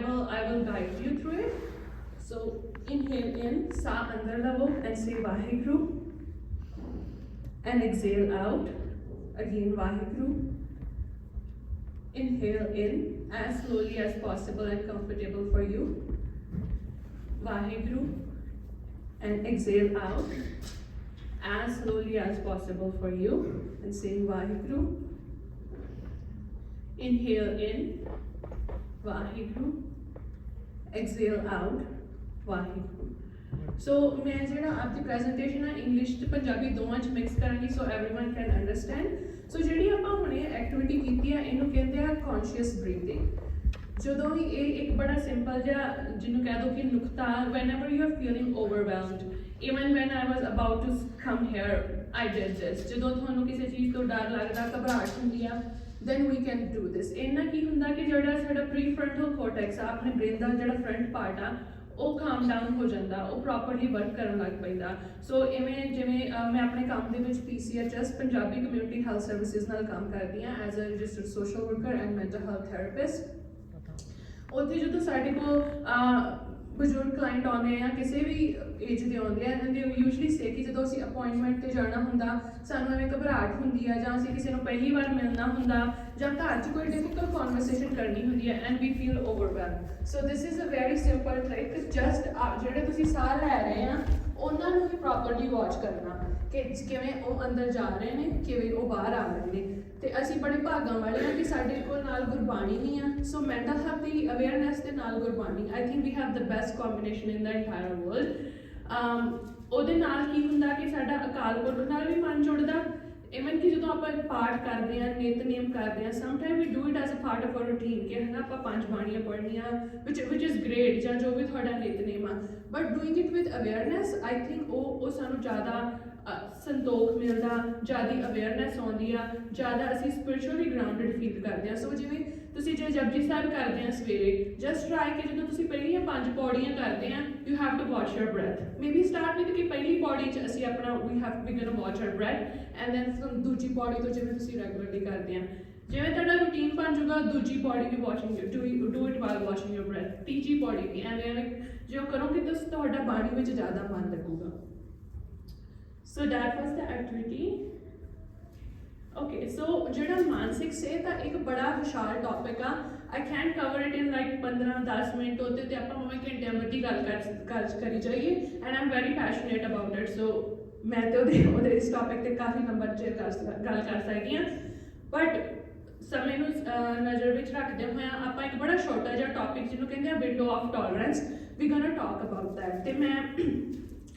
will I will guide you through it. So inhale in, sa andar lavo and say Vaheguru. And exhale out. Again Vaheguru. Inhale in as slowly as possible and comfortable for you. Vaheguru. And exhale out as slowly as possible for you. And saying Vaheguru. Inhale in. Vaheguru. Exhale out. Waheguru so ਮੈਂ ਜਿਹੜਾ ਆਪਦੀ presentation ਹੈ English ਤੇ ਪੰਜਾਬੀ ਦੋਵਾਂ ਚ mix ਕਰਾਂਗੀ so everyone can understand so ਜਿਹੜੀ ਆਪਾਂ ਹੁਣੇ ਐਕਟੀਵਿਟੀ ਕੀਤੀ ਹੈ ਇਹਨੂੰ ਕਹਿੰਦੇ ਆ ਕੌਨਸ਼ੀਅਸ ਬਰੀਥਿੰਗ ਜਦੋਂ ਵੀ ਇਹ ਇੱਕ ਬੜਾ ਸਿੰਪਲ ਜਿਹਾ ਜਿਹਨੂੰ ਕਹਿ ਦੋ ਕਿ ਨੁਕਤਾ whenever you are feeling overwhelmed even when i was about to come here i did this ਜਦੋਂ ਤੁਹਾਨੂੰ ਕਿਸੇ ਚੀਜ਼ ਤੋਂ ਡਰ ਲੱਗਦਾ ਘਬਰਾਹਟ ਹੁੰਦੀ ਆ then we can do this. ਇਹਨਾਂ ਕੀ ਹੁੰਦਾ ਕਿ ਜਿਹੜਾ ਸਾਡਾ ਪ੍ਰੀਫਰੰਟਲ ਕੋਰਟੈਕਸ ਆ ਆਪਣੇ ਬ੍ਰੇਨ ਦਾ ਜਿਹੜਾ ਫਰੰਟ ਪਾਰਟ ਆ ਉਹ ਕਾਮ ਡਾਊਨ ਹੋ ਜਾਂਦਾ ਉਹ ਪ੍ਰੋਪਰਲੀ ਵਰਕ ਕਰਨ ਲੱਗ ਪੈਂਦਾ। ਸੋ ਇਵੇਂ ਜਿਵੇਂ ਮੈਂ ਆਪਣੇ ਕੰਮ ਦੇ ਵਿੱਚ PCHS Punjabi community health services ਨਾਲ ਕੰਮ ਕਰਦੀ ਹਾਂ as a registered social worker and mental health therapist ਉੱਥੇ ਜਦੋਂ ਸਾਡੇ ਕੋਲ ਬਜ਼ੁਰਗ ਕਲਾਇੰਟ ਆਉਂਦੇ ਆ, ਕਿਸੇ ਵੀ ਏਜ ਦੇ ਆਉਂਦੇ ਆ and they usually say ਕਿ ਜਦੋਂ ਅਸੀਂ ਅਪਾਇੰਟਮੈਂਟ ਤੇ ਜਾਣਾ ਹੁੰਦਾ, ਸਾਨੂੰ ਐਵੇਂ ਘਬਰਾਹਟ ਹੁੰਦੀ ਆ, ਜਾਂ ਅਸੀਂ ਕਿਸੇ ਨੂੰ ਪਹਿਲੀ ਵਾਰ ਮਿਲਣਾ ਹੁੰਦਾ, ਜਾਂ ਘਰ 'ਚ ਕੋਈ ਡਿਫਿਕਲਟ ਕਨਵਰਸੇਸ਼ਨ ਕਰਨੀ ਹੁੰਦੀ ਹੈ and we feel overwhelm so this is a very simple trick just ਜਿਹੜੇ ਤੁਸੀਂ ਸਾਹ ਲੈ ਰਹੇ ਆ, ਉਹਨਾਂ ਨੂੰ ਹੀ ਪ੍ਰੋਪਰਲੀ ਵਾਚ ਕਰਨਾ, ਕਿ ਕਿਵੇਂ ਉਹ ਅੰਦਰ ਜਾ ਰਹੇ ਨੇ, ਕਿਵੇਂ ਉਹ ਬਾਹਰ ਆ ਰਹੇ ਨੇ। ਤੇ ਅਸੀਂ ਬੜੇ ਭਾਗਾਂ ਵਾਲੇ ਹਾਂ ਕਿ ਸਾਡੇ ਕੋਲ ਨਾਲ ਗੁਰਬਾਣੀ ਵੀ ਆ ਸੋ ਮੈਂਟਲ ਹੈਲਥ ਦੀ ਅਵੇਅਰਨੈਸ ਦੇ ਨਾਲ Gurbani I think we have the best combination in the entire world ਉਹਦੇ ਨਾਲ ਕੀ ਹੁੰਦਾ ਕਿ ਸਾਡਾ ਅਕਾਲ ਪੁਰਖ ਨਾਲ ਵੀ ਮਨ ਜੁੜਦਾ ਇਵਨ ਕਿ ਜਦੋਂ ਆਪਾਂ ਪਾਠ ਕਰਦੇ ਆ ਨਿਤਨੇਮ ਕਰਦੇ ਆ some time we do it as a part of our routine ਕਿ ਹਨਾ ਆਪਾਂ ਪੰਜ ਬਾਣੀਆਂ ਪੜ੍ਹਨੀਆਂ, which which is great, ਜਾਂ ਜੋ ਵੀ ਤੁਹਾਡਾ ਨਿਤਨੇਮ ਆ but doing it with awareness I think ਉਹ ਉਹ ਸਾਨੂੰ ਜ਼ਿਆਦਾ ਸੰਤੋਖ ਮਿਲਦਾ, ਜ਼ਿਆਦਾ ਅਵੇਅਰਨੈਸ ਆਉਂਦੀ ਆ, ਜ਼ਿਆਦਾ ਅਸੀਂ ਸਪਿਰਚੁਅਲੀ ਗਰਾਊਂਡਡ ਫੀਲ ਕਰਦੇ ਆ। ਸੋ ਜਿਵੇਂ ਤੁਸੀਂ ਜੇ ਜਪਜੀ ਸਾਹਿਬ ਕਰਦੇ ਆ ਸਵੇਰੇ ਜਸਟ ਟਰਾਈ ਕਿ ਜਦੋਂ ਤੁਸੀਂ ਪਹਿਲੀਆਂ ਪੰਜ ਪੌੜੀਆਂ ਕਰਦੇ ਆ you have to watch your breath maybe start with ਕਿ ਪਹਿਲੀ ਪੌੜੀ 'ਚ ਅਸੀਂ ਆਪਣਾ we have we gonna watch your breath and then ਦੂਜੀ ਪੌੜੀ ਤੋਂ ਜਿਵੇਂ ਤੁਸੀਂ ਰੈਗੂਲਰਲੀ ਕਰਦੇ ਆ। ਜਿਵੇਂ ਤੁਹਾਡਾ ਰੂਟੀਨ ਬਣ ਜੂਗਾ ਦੂਜੀ ਪੌੜੀ ਵੀ watching do do it while watching your breath ਤੀਜੀ ਪੌੜੀ ਵੀ, ਐਵੇਂ ਐਵੇਂ, ਜੋ ਕਰੋਗੇ ਤਾਂ ਤੁਹਾਡਾ ਬਾਡੀ ਵਿੱਚ ਜ਼ਿਆਦਾ ਮਨ ਲੱਗੂਗਾ। So that was the activity okay so ਜਿਹੜਾ ਮਾਨਸਿਕ ਸਿਹਤ ਆ ਇੱਕ ਬੜਾ ਵਿਸ਼ਾਲ ਟੌਪਿਕ ਆ I can't cover it in like 15 10 minute ਉਹਦੇ ਤੇ ਆਪਾਂ ਭਾਵੇਂ ਘੰਟਿਆਂ ਮੱਧੀ ਗੱਲ ਕਰ ਗੱਲ ਕਰੀ ਜਾਈਏ and I'm very passionate about it so ਮੈਂ ਤੇ ਉਹਦੇ ਉਹਦੇ ਇਸ ਟੌਪਿਕ ਤੇ ਕਾਫੀ ਨੰਬਰ ਚਿਰ ਕਰ ਸਕ- ਗੱਲ ਕਰ ਸਕਦੀ ਹਾਂ ਬਟ ਸਮੇਂ ਨੂੰ ਨਜ਼ਰ ਵਿੱਚ ਰੱਖਦੇ ਹੋਇਆ ਆਪਾਂ ਇੱਕ ਬੜਾ ਛੋਟਾ ਜਿਹਾ ਟੌਪਿਕ ਜਿਹਨੂੰ ਕਹਿੰਦੇ ਆ window of tolerance we gonna talk about that ਤੇ ਮੈਂ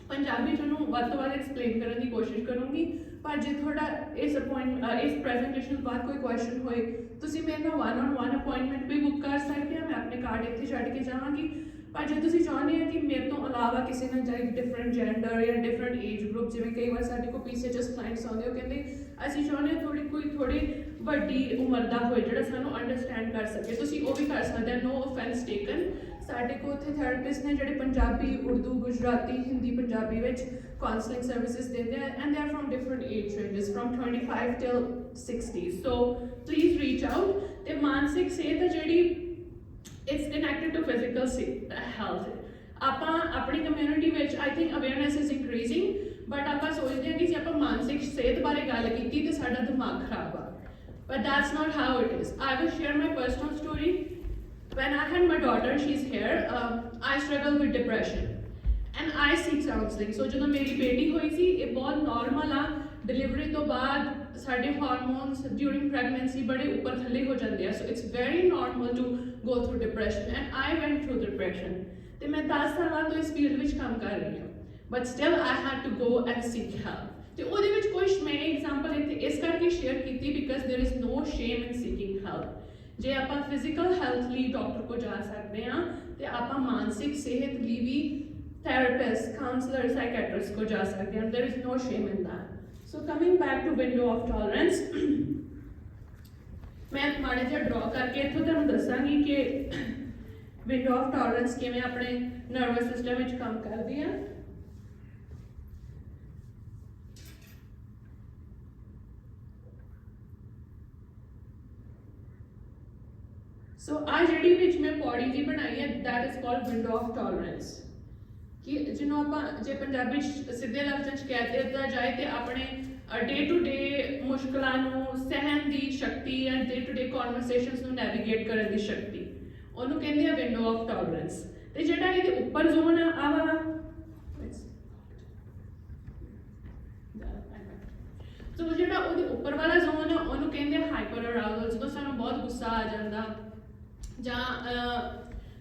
ਪੰਜਾਬੀ ਚ ਉਹਨੂੰ ਵੱਧ ਤੋਂ ਵੱਧ ਐਕਸਪਲੇਨ ਕਰਨ ਦੀ ਕੋਸ਼ਿਸ਼ ਕਰੂੰਗੀ। ਪਰ ਜੇ ਤੁਹਾਡਾ ਇਸ ਅਪਾਇੰਟ ਇਸ ਪ੍ਰੈਜੈਂਟੇਸ਼ਨ ਤੋਂ ਬਾਅਦ ਕੋਈ ਕੁਐਸਚਨ ਹੋਏ, ਤੁਸੀਂ ਮੇਰੇ ਨਾਲ ਵਨ ਔਨ ਵਨ ਅਪਾਇੰਟਮੈਂਟ ਵੀ ਬੁੱਕ ਕਰ ਸਕਦੇ ਆ, ਮੈਂ ਆਪਣੇ ਕਾਰਡ ਇੱਥੇ ਛੱਡ ਕੇ ਜਾਵਾਂਗੀ। ਪਰ ਜੇ ਤੁਸੀਂ ਚਾਹੁੰਦੇ ਆ ਕਿ ਮੇਰੇ ਤੋਂ ਇਲਾਵਾ ਕਿਸੇ ਨਾਲ ਜਾਂ ਡਿਫਰੈਂਟ ਜੈਂਡਰ ਜਾਂ ਡਿਫਰੈਂਟ ਏਜ ਗਰੁੱਪ ਜਿਵੇਂ ਕਈ ਵਾਰ ਸਾਡੇ ਕੋਲ ਪੀਸੀਐਚਐਸ ਕਲਾਇੰਟਸ ਆਉਂਦੇ ਉਹ ਕਹਿੰਦੇ, ਅਸੀਂ ਚਾਹੁੰਦੇ ਹਾਂ ਥੋੜੀ ਕੋਈ ਥੋੜੀ ਵੱਡੀ ਉਮਰ ਦਾ ਹੋਏ, ਜਿਹੜਾ ਸਾਨੂੰ ਅੰਡਰਸਟੈਂਡ ਕਰ ਸਕੇ। ਤੁਸੀਂ ਉਹ ਵੀ ਕਰ ਸਕਦੇ ਹੋ ਨੋ ਆਫੈਂਸ ਟੇਕਨ ਸਾਡੇ ਕੋਲ ਉੱਥੇ ਥੈਰੇਪਿਸਟ ਨੇ ਜਿਹੜੇ ਪੰਜਾਬੀ, ਉਰਦੂ, ਗੁਜਰਾਤੀ, ਹਿੰਦੀ, ਪੰਜਾਬੀ ਵਿੱਚ ਕਾਉਂਸਲਿੰਗ ਸਰਵਿਸਿਜ਼ ਦਿੰਦੇ ਆ and they are from different age ranges from 25 till 60 so please reach out ਤੇ ਮਾਨਸਿਕ ਸਿਹਤ ਹੈ ਜਿਹੜੀ it's connected to physical health ਆਪਾਂ ਆਪਣੀ ਕਮਿਊਨਿਟੀ ਵਿੱਚ I think awareness is increasing but ਆਪਾਂ ਸੋਚਦੇ ਹਾਂ ਕਿ ਜੇ ਆਪਾਂ ਮਾਨਸਿਕ ਸਿਹਤ ਬਾਰੇ ਗੱਲ ਕੀਤੀ ਤੇ ਸਾਡਾ ਦਿਮਾਗ ਖਰਾਬ ਆ। But that's not how it is I will share my personal story. when i had my daughter she's here um, i struggle with depression and i seek counseling so ਜਦੋਂ ਮੇਰੀ ਬੇਟੀ ਹੋਈ ਸੀ ਇਹ ਬਹੁਤ ਨਾਰਮਲ ਆ ਡਿਲੀਵਰੀ ਤੋਂ ਬਾਅਦ ਸਾਡੇ ਹਾਰਮੋਨਸ ਡਿਊਰਿੰਗ ਪ੍ਰੈਗਨੈਂਸੀ ਬੜੇ ਉੱਪਰ ਥੱਲੇ ਹੋ ਜਾਂਦੇ ਆ so it's very normal to go through depression and I went through depression ਤੇ ਮੈਂ 10 ਸਾਲਾਂ ਤੋਂ ਇਸ ਫੀਲਡ ਵਿੱਚ ਕੰਮ ਕਰ ਰਹੀ ਹਾਂ but still I had to go and seek help ਤੇ ਉਹਦੇ ਵਿੱਚ ਕੋਈ ਮੈਂ ਐਗਜ਼ਾਮਪਲ ਇੱਥੇ ਇਸ ਕਰਕੇ ਸ਼ੇਅਰ ਕੀਤੀ because there is no shame in seeking help ਜੇ ਆਪਾਂ ਫਿਜ਼ੀਕਲ ਹੈਲਥ ਲਈ ਡਾਕਟਰ ਕੋ ਜਾ ਸਕਦੇ ਆ ਤੇ ਆਪਾਂ ਮਾਨਸਿਕ ਸਿਹਤ ਲਈ ਵੀ ਥੈਰੇਪਿਸਟ ਕਾਉਂਸਲਰ ਸਾਈਕੈਟ੍ਰਿਸਟ ਕੋ ਜਾ ਸਕਦੇ ਹਾਂ there is no shame in that so coming back to window of tolerance ਮੈਂ ਮਾੜਾ ਜਿਹਾ ਡਰਾ ਕਰਕੇ ਇੱਥੋਂ ਤੁਹਾਨੂੰ ਦੱਸਾਂਗੀ ਕਿ ਵਿੰਡੋ ਆਫ ਟੋਲਰੈਂਸ ਕਿਵੇਂ ਆਪਣੇ ਨਰਵਸ ਸਿਸਟਮ ਵਿੱਚ ਕੰਮ ਕਰਦੀ ਆ ਸੋ ਆ ਜਿਹੜੀ ਵਿੱਚ ਮੈਂ ਪੌੜੀ ਜੀ ਬਣਾਈ is called window of tolerance. ਕਿ ਜਿਹਨੂੰ ਆਪਾਂ ਜੇ ਪੰਜਾਬੀ ਸਿੱਧੇ ਲਫ਼ਜ਼ਾਂ 'ਚ ਕਹਿ ਦਿੱਤਾ ਜਾਏ ਤੇ ਆਪਣੇ ਡੇ ਟੂ ਡੇ ਮੁਸ਼ਕਲਾਂ ਨੂੰ, ਸਹਿਣ ਦੀ ਸ਼ਕਤੀ ਜਾਂ ਡੇ ਟੂ ਡੇ ਕਨਵਰਸੇਸ਼ਨਸ ਨੂੰ ਨੈਵੀਗੇਟ ਕਰਨ ਦੀ ਸ਼ਕਤੀ। ਉਹਨੂੰ ਕਹਿੰਦੇ ਆ ਵਿੰਡੋ ਆਫ ਟੋਲਰੈਂਸ ਤੇ ਜਿਹੜਾ ਇਹਦੇ ਉੱਪਰ ਜ਼ੋਨ ਆ ਆ ਵਾਲਾ। ਸੋ ਜਿਹੜਾ ਉਹਦੇ ਉੱਪਰ ਵਾਲਾ ਜ਼ੋਨ ਆ, ਉਹਨੂੰ ਕਹਿੰਦੇ ਹਾਈਪਰ ਅਰਾਊਜ਼ਲ ਜਦੋਂ ਸਾਨੂੰ ਬਹੁਤ ਗੁੱਸਾ ਆ ਜਾਂਦਾ। ਜਾਂ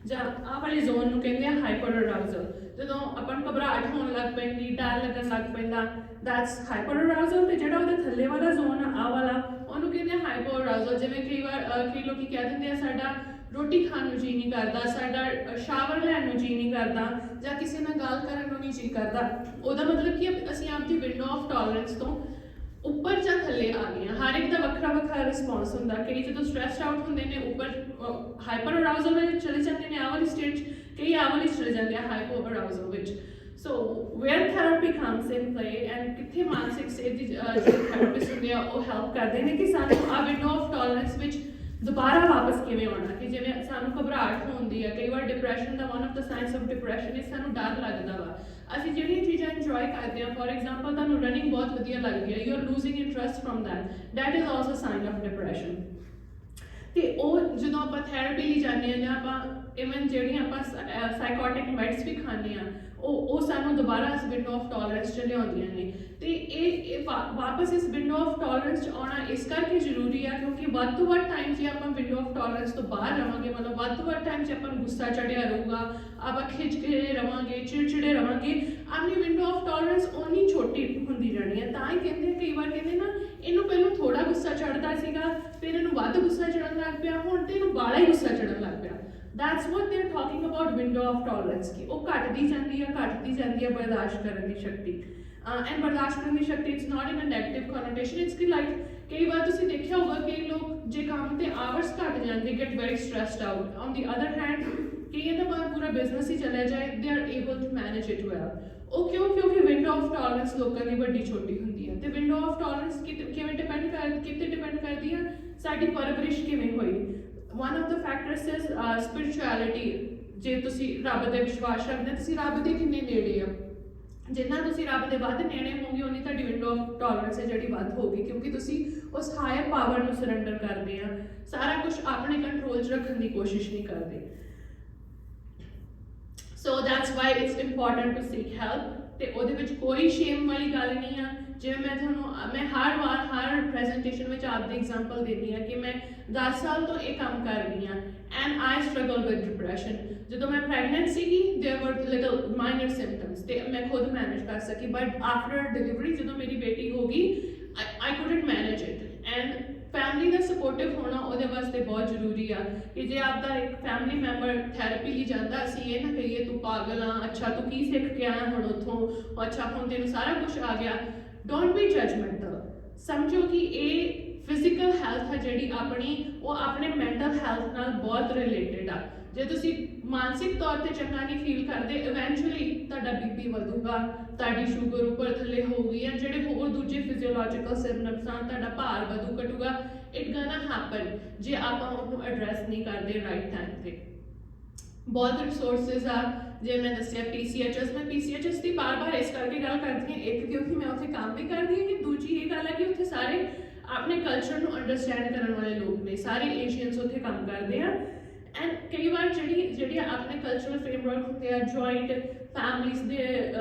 ਜਾਂ ਆਹ ਵਾਲੇ ਜ਼ੋਨ ਨੂੰ ਕਹਿੰਦੇ ਆ ਹਾਈਪਰ ਅਰਾਊਜ਼ਲ ਜਦੋਂ ਆਪਾਂ ਨੂੰ ਘਬਰਾਹਟ ਹੋਣ ਲੱਗ ਪੈਂਦੀ, ਡਰ ਲੱਗਣ ਲੱਗ ਪੈਂਦਾ ਦੈਟਸ ਹਾਈਪਰ ਅਰਾਊਜ਼ਲ ਤੇ ਜਿਹੜਾ ਉਹਦੇ ਥੱਲੇ ਵਾਲਾ ਜ਼ੋਨ ਆ, ਆਹ ਵਾਲਾ, ਉਹਨੂੰ ਕਹਿੰਦੇ ਆ ਹਾਈਪਰ ਅਰਾਊਜ਼ਲ ਜਿਵੇਂ ਕਈ ਵਾਰ ਕਈ ਲੋਕੀ ਕਹਿ ਦਿੰਦੇ ਆ, ਸਾਡਾ ਰੋਟੀ ਖਾਣ ਨੂੰ ਜੀ ਨਹੀਂ ਕਰਦਾ, ਸਾਡਾ ਸ਼ਾਵਰ ਲੈਣ ਨੂੰ ਜੀ ਨਹੀਂ ਕਰਦਾ, ਜਾਂ ਕਿਸੇ ਨਾਲ ਗੱਲ ਕਰਨ ਨੂੰ ਨਹੀਂ ਜੀ ਕਰਦਾ। ਉਹਦਾ ਮਤਲਬ ਕਿ ਅਸੀਂ ਆਪਦੀ ਵਿੰਡੋ ਆਫ ਟੋਲਰੈਂਸ ਤੋਂ ਉੱਪਰ ਜਾਂ ਥੱਲੇ ਆ ਗਈਆਂ। ਹਰ ਇੱਕ ਦਾ ਵੱਖਰਾ ਵੱਖਰਾ ਰਿਸਪੌਂਸ ਹੁੰਦਾ। ਕਈ ਜਦੋਂ ਸਟ੍ਰੈਸਡ ਆਊਟ ਹੁੰਦੇ ਨੇ ਉੱਪਰ ਹਾਈਪਰ ਅਰਾਊਜ਼ਲ ਵਿੱਚ ਚਲੇ ਜਾਂਦੇ ਨੇ ਆਹ ਵਾਲੀ ਸਟੇਟ ਕਈ ਆਹ 'ਚ ਚਲੇ ਜਾਂਦੇ ਆ ਹਾਈਪਰ ਅਰਾਊਜ਼ਲ ਵਿੱਚ। So where therapy comes in play and ਕਿੱਥੇ ਮਾਨਸਿਕ ਸਿਹਤ ਦੀ ਅਹ, ਜਿਹੜੇ ਥੈਰੇਪਿਸਟ ਹੁੰਦੇ ਆ ਉਹ ਹੈਲਪ ਕਰਦੇ ਨੇ ਕਿ ਸਾਨੂੰ ਆ ਵਿੰਡੋ ਆਫ ਟੋਲਰੈਂਸ ਵਿੱਚ ਦੁਬਾਰਾ ਵਾਪਸ ਕਿਵੇਂ ਆਉਣਾ? ਕਿ ਜਿਵੇਂ ਸਾਨੂੰ ਘਬਰਾਹਟ ਹੁੰਦੀ ਹੈ ਕਈ ਵਾਰ depression the one of the signs of depression is ਸਾਨੂੰ ਡਰ ਲੱਗਦਾ ਵਾ। ਅਸੀਂ ਜਿਹੜੀਆਂ ਚੀਜ਼ਾਂ ਇੰਜੋਏ ਕਰਦੇ ਹਾਂ ਫੋਰ ਐਗਜ਼ਾਮਪਲ ਤੁਹਾਨੂੰ ਰਨਿੰਗ ਬਹੁਤ ਵਧੀਆ ਲੱਗਦੀ ਹੈ you are losing interest from that that is also sign of depression ਤੇ ਉਹ ਜਦੋਂ ਆਪਾਂ ਥੈਰੇਪੀ ਲਈ ਜਾਂਦੇ ਹਾਂ ਜਾਂ ਆਪਾਂ ਇਵਨ ਜਿਹੜੀਆਂ ਆਪਾਂ ਸਾਈਕੋਟਿਕ ਮੈਡਸ ਵੀ ਖਾਂਦੇ ਆ ਉਹ ਉਹ ਸਾਨੂੰ ਦੁਬਾਰਾ ਇਸ ਵਿੰਡੋ ਆਫ ਟੋਲਰੈਂਸ ਚ ਲਿਆਉਂਦੀਆਂ ਨੇ। ਤੇ ਇਹ ਇਹ ਵਾ- ਵਾਪਸ ਇਸ ਵਿੰਡੋ ਆਫ ਟੋਲਰੈਂਸ ਚ ਆਉਣਾ ਇਸ ਕਰਕੇ ਜ਼ਰੂਰੀ ਆ ਕਿਉਂਕਿ ਵੱਧ ਤੋਂ ਵੱਧ ਟਾਈਮ 'ਚ ਆਪਾਂ ਵਿੰਡੋ ਆਫ ਟੋਲਰੈਂਸ ਤੋਂ ਬਾਹਰ ਰਵਾਂਗੇ, ਮਤਲਬ ਵੱਧ ਤੋਂ ਵੱਧ ਟਾਈਮ ਜੇ ਆਪਾਂ ਨੂੰ ਗੁੱਸਾ ਚੜਿਆ ਰਹੂਗਾ, ਆਪਾਂ ਖਿੱਚ ਕੇ ਰਵਾਂਗੇ, ਚਿੜਚਿੜੇ ਰਵਾਂਗੇ, ਆਪਣੀ ਵਿੰਡੋ ਆਫ ਟੋਲਰੈਂਸ ਓਨੀ ਛੋਟੀ ਹੁੰਦੀ ਜਾਣੀ ਹੈ ਤਾਂ ਹੀ ਕਹਿੰਦੇ ਕਈ ਵਾਰ ਕਹਿੰਦੇ ਨਾ, ਇਹਨੂੰ ਪਹਿਲਾਂ ਥੋੜਾ ਗੁੱਸਾ ਚੜਦਾ ਸੀਗਾ, ਫਿਰ ਇਹਨੂੰ ਵੱਧ ਗੁੱਸਾ ਚੜਨ ਲੱਗ ਪਿਆ, ਹੁਣ ਤੇ ਇਹਨੂੰ ਬਾਲਾ ਹੀ ਗੁੱਸਾ ਚੜਨ ਲੱਗ ਪਿਆ। That's what they are talking about window of tolerance ਕਿ ਉਹ ਘਟਦੀ ਜਾਂਦੀ ਹੈ ਘਟਦੀ ਜਾਂਦੀ ਹੈ ਬਰਦਾਸ਼ਤ ਕਰਨ ਦੀ ਸ਼ਕਤੀ ਐਂਡ ਬਰਦਾਸ਼ਤ ਕਰਨ ਦੀ ਸ਼ਕਤੀ it's not in a negative connotation it's ਕਿ ਲਾਈਕ ਕਈ ਵਾਰ ਤੁਸੀਂ ਦੇਖਿਆ ਹੋਗਾ ਕਿ ਲੋਕ ਜੇ ਕੰਮ ਤੇ ਆਵਰਸ ਘਟ ਜਾਂਦੇ get very stressed out on the other hand ਕਈਆਂ ਦਾ ਬਾਹਰ ਪੂਰਾ ਬਿਜ਼ਨਸ ਹੀ ਚਲਾ ਜਾਏ they are able to manage it well ਉਹ ਕਿਉਂ ਕਿਉਂਕਿ ਵਿੰਡੋ ਆਫ ਟੋਲਰੈਂਸ ਲੋਕਾਂ ਦੀ ਵੱਡੀ ਛੋਟੀ ਹੁੰਦੀ ਹੈ ਤੇ ਵਿੰਡੋ ਆਫ ਟੋਲਰੈਂਸ ਕਿਵੇਂ ਡਿਪੈਂਡ ਕਰ ਕਿਤੇ ਡਿਪੈਂਡ ਕਰਦੀ ਹੈ ਸਾਡੀ ਪਰਵਰਿਸ਼ ਕਿਵੇਂ ਹੋਈ one of the factors is spirituality ਜੇ ਤੁਸੀਂ ਰੱਬ ਤੇ ਵਿਸ਼ਵਾਸ ਰੱਖਦੇ ਹੋ, ਤੁਸੀਂ ਰੱਬ ਦੇ ਕਿੰਨੇ ਨੇੜੇ ਆ? ਜਿੰਨਾ ਤੁਸੀਂ ਰੱਬ ਦੇ ਵੱਧ ਨੇੜੇ ਹੋਗੇ ਉਨੀ ਤੁਹਾਡੀ ਵਿੰਡੋ ਆਫ ਟੋਲਰੈਂਸ ਹੈ ਜਿਹੜੀ ਵੱਧ ਹੋਗੀ ਕਿਉਂਕਿ ਤੁਸੀਂ ਉਸ ਹਾਇਰ ਪਾਵਰ ਨੂੰ ਸਰੈਂਡਰ ਕਰਦੇ ਆ। ਸਾਰਾ ਕੁਝ ਆਪਣੇ ਕੰਟਰੋਲ 'ਚ ਰੱਖਣ ਦੀ ਕੋਸ਼ਿਸ਼ ਨਹੀਂ ਕਰਦੇ। So that's why it's important to seek help ਤੇ ਉਹਦੇ ਵਿੱਚ ਕੋਈ ਸ਼ੇਮ ਵਾਲੀ ਗੱਲ ਨਹੀਂ ਆ। ਜਿਵੇਂ ਮੈਂ ਤੁਹਾਨੂੰ ਮੈਂ ਹਰ ਵਾਰ ਹਰ ਪ੍ਰੈਜੈਂਟੇਸ਼ਨ ਵਿੱਚ ਆਪਦੀ ਐਗਜ਼ਾਮਪਲ ਦਿੰਦੀ ਆ ਕਿ ਮੈਂ 10 ਸਾਲ ਤੋਂ ਇਹ ਕੰਮ ਕਰ ਰਹੀ ਆ and I struggle with depression ਜਦੋਂ ਮੈਂ ਪ੍ਰੈਗਨੈਂਟ ਸੀਗੀ there were little minor symptoms ਤੇ ਮੈਂ ਖੁਦ ਮੈਨੇਜ ਕਰ ਸਕੀ ਬਟ ਆਫਟਰ ਡਿਲੀਵਰੀ ਜਦੋਂ ਮੇਰੀ ਬੇਟੀ ਹੋ ਗਈ I couldn't manage it and family the supportive ਹੋਣਾ ਉਹਦੇ ਵਾਸਤੇ ਬਹੁਤ ਜ਼ਰੂਰੀ ਆ ਕਿ ਜੇ ਆਪਦਾ ਇੱਕ ਫੈਮਿਲੀ ਮੈਂਬਰ ਥੈਰੇਪੀ ਲਈ ਜਾਂਦਾ ਅਸੀਂ ਇਹ ਨਾ ਕਹੀਏ ਤੂੰ ਪਾਗਲ ਆ ਅੱਛਾ ਤੂੰ ਕੀ ਸਿੱਖ ਕੇ ਆਇਆ ਹੁਣ ਉੱਥੋਂ ਅੱਛਾ ਹੁਣ ਤੈਨੂੰ ਸਾਰਾ ਕੁਝ ਆ ਗਿਆ ਡੋਂਟ ਬੀ ਜਜਮੈਂਟਲ ਸਮਝੋ ਕਿ ਇਹ ਫਿਜ਼ੀਕਲ ਹੈਲਥ ਹੈ ਜਿਹੜੀ ਆਪਣੀ, ਉਹ ਆਪਣੇ ਮੈਂਟਲ ਹੈਲਥ ਨਾਲ ਬਹੁਤ ਰਿਲੇਟਡ ਆ। ਜੇ ਤੁਸੀਂ ਮਾਨਸਿਕ ਤੌਰ ਤੇ ਚੰਗਾ ਨਹੀਂ ਫੀਲ ਕਰਦੇ ਇਵੈਂਚੁਅਲੀ ਤੁਹਾਡਾ ਬੀਪੀ ਵਧੂਗਾ, ਤੁਹਾਡੀ ਸ਼ੂਗਰ ਉੱਪਰ ਥੱਲੇ ਹੋਊਗੀ ਜਾਂ ਜਿਹੜੇ ਹੋਰ ਦੂਜੇ ਫਿਜ਼ੀਓਲੋਜੀਕਲ ਸਿਮਟਮਸ ਆ, ਤੁਹਾਡਾ ਭਾਰ ਵਧੂ ਘਟੂਗਾ। ਇਟ ਗੋਣਾ ਹੈਪਨ ਜੇ ਆਪਾਂ ਉਹਨੂੰ ਐਡਰੈਸ ਨਹੀਂ ਕਰਦੇ ਰਾਈਟ ਟਾਈਮ ਤੇ। ਬਹੁਤ ਰਿਸੋਰਸਸ ਆ। ਜੇ ਮੈਂ ਦੱਸਿਆ PCHS ਮੈਂ PCHS ਦੀ ਬਾਰ-ਬਾਰ ਇਸ ਕਰਕੇ ਗੱਲ ਕਰਦੀ ਹਾਂ, ਇੱਕ ਕਿਉਂਕਿ ਮੈਂ ਉੱਥੇ ਕੰਮ ਵੀ ਕਰਦੀ ਹਾਂ ਕਿ ਦੂਜੀ ਇਹ ਗੱਲ ਹੈ ਕਿ ਉੱਥੇ ਸਾਰੇ ਆਪਣੇ ਕਲਚਰ ਨੂੰ ਅੰਡਰਸਟੈਂਡ ਕਰਨ ਵਾਲੇ ਲੋਕ ਨੇ। ਸਾਰੇ ਏਸ਼ੀਅਨਸ ਉੱਥੇ ਕੰਮ ਕਰਦੇ ਆ। ਐਂਡ ਕਈ ਵਾਰ ਜਿਹੜੀ ਜਿਹੜੀ ਆਪਣੇ ਕਲਚਰਲ ਫਰੇਮਵਰਕ ਹੁੰਦੇ ਆ ਜੁਆਇੰਟ ਫੈਮਲੀਜ਼ ਦੇ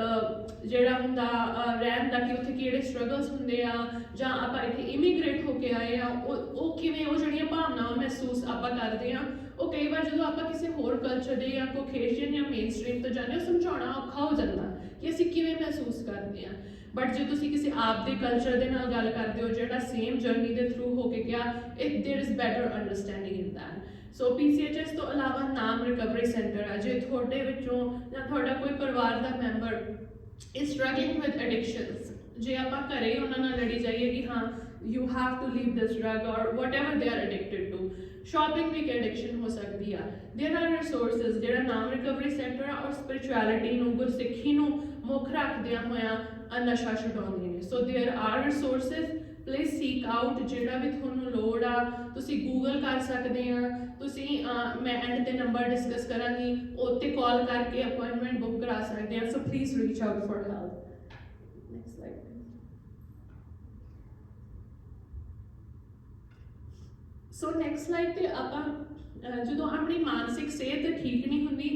ਜਿਹੜਾ ਹੁੰਦਾ ਰਹਿਣ ਦਾ ਕਿ ਉੱਥੇ ਕਿਹੜੇ ਸਟਰਗਲਸ ਹੁੰਦੇ ਆ ਜਾਂ ਆਪਾਂ ਇੱਥੇ ਇਮੀਗ੍ਰੇਟ ਹੋ ਕੇ ਆਏ ਆ ਉਹ ਉਹ ਕਿਵੇਂ ਉਹ ਜਿਹੜੀਆਂ ਭਾਵਨਾਵਾਂ ਮਹਿਸੂਸ ਆਪਾਂ ਕਰਦੇ ਆ ਉਹ ਕਈ ਵਾਰ ਜਦੋਂ ਆਪਾਂ ਕਿਸੇ ਹੋਰ ਕਲਚਰ ਦੇ ਜਾਂ ਕੋਕੇਸ਼ੀਅਨ ਜਾਂ ਮੇਨਸਟ੍ਰੀਮ ਤੋਂ ਜਾਂਦੇ ਹਾਂ ਸਮਝਾਉਣਾ ਔਖਾ ਹੋ ਜਾਂਦਾ ਕਿ ਅਸੀਂ ਕਿਵੇਂ ਮਹਿਸੂਸ ਕਰਦੇ ਆ ਬਟ ਜੇ ਤੁਸੀਂ ਕਿਸੇ ਆਪ ਦੇ ਕਲਚਰ ਦੇ ਨਾਲ ਗੱਲ ਕਰਦੇ ਹੋ ਜਿਹੜਾ ਸੇਮ ਜਰਨੀ ਦੇ ਥਰੂ ਹੋ ਕੇ ਗਿਆ it there is better understanding in that so PCHS ਤੋਂ ਇਲਾਵਾ ਨਾਮ ਰਿਕਵਰੀ ਸੈਂਟਰ ਹੈ ਜੇ ਤੁਹਾਡੇ ਵਿੱਚੋਂ ਜਾਂ ਤੁਹਾਡਾ ਕੋਈ ਪਰਿਵਾਰ ਦਾ member is struggling with addictions ਜੇ ਆਪਾਂ ਘਰੇ ਹੀ ਉਹਨਾਂ ਨਾਲ ਲੜੀ ਜਾਈਏ ਕਿ ਹਾਂ you have to leave this drug or whatever they are addicted to shopping ਵੀ ਇੱਕ ਐਡਿਕਸ਼ਨ ਹੋ ਸਕਦੀ ਆ there are resources ਜਿਹੜਾ ਨਾਮ ਰਿਕਵਰੀ ਸੈਂਟਰ ਆ ਔਰ spirituality ਨੂੰ ਗੁਰਸਿੱਖੀ ਨੂੰ ਮੁੱਖ ਰੱਖਦਿਆਂ ਹੋਇਆਂ ਆ ਨਸ਼ਾ ਛਡਾਉਂਦੇ ਨੇ। So there are resources please seek out ਜਿਹੜਾ ਵੀ ਤੁਹਾਨੂੰ ਲੋੜ ਆ। ਤੁਸੀਂ ਗੂਗਲ ਕਰ ਸਕਦੇ ਆ। ਤੁਸੀਂ ਮੈਂ ਐਂਡ ਤੇ ਨੰਬਰ ਡਿਸਕਸ ਕਰਾਂਗੀ। ਉੱਤੇ ਕਾਲ ਕਰਕੇ ਅਪਾਇੰਟਮੈਂਟ ਬੁੱਕ ਕਰਾ ਸਕਦੇ ਆ। So please reach out for help next slide so next slide ਤੇ ਆਪਾਂ ਜਦੋਂ ਆਪਣੀ ਮਾਨਸਿਕ ਸਿਹਤ ਠੀਕ ਨਹੀਂ ਹੁੰਦੀ